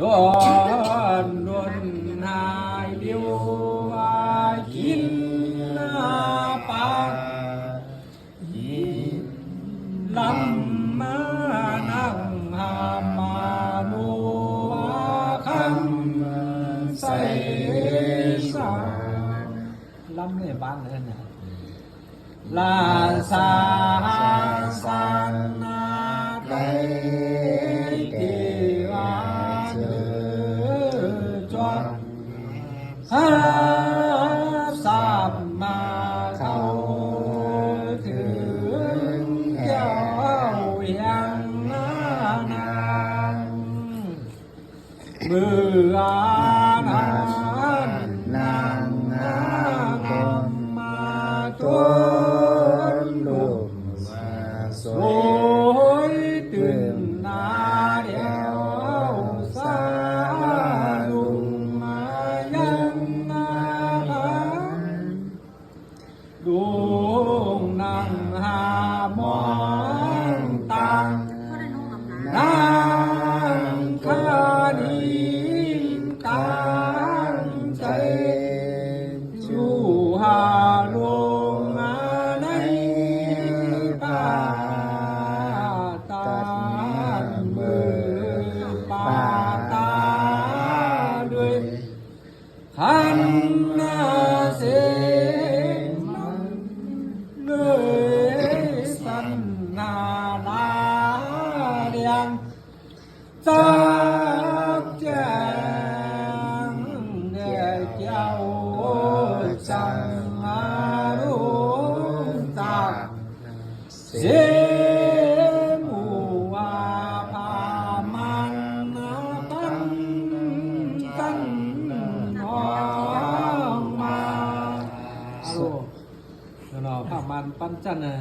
đón luôn hai điều kín na pa lắm ma năng hà ma nu khăn say sa lắm này bán nữa nè là sa หาสัมมาเข้าถึงเจ้าอย่างนานเมื่อนั้นนางนาคนมาจนลุมสวย ดวงนางหามองตังนางคาดี นนาลาเดียงจากแจ้งแด่เจ้าสังอารุตักเสมูวาพามันนาปันกันน้องมาโอ้เราพามันปันจันนะ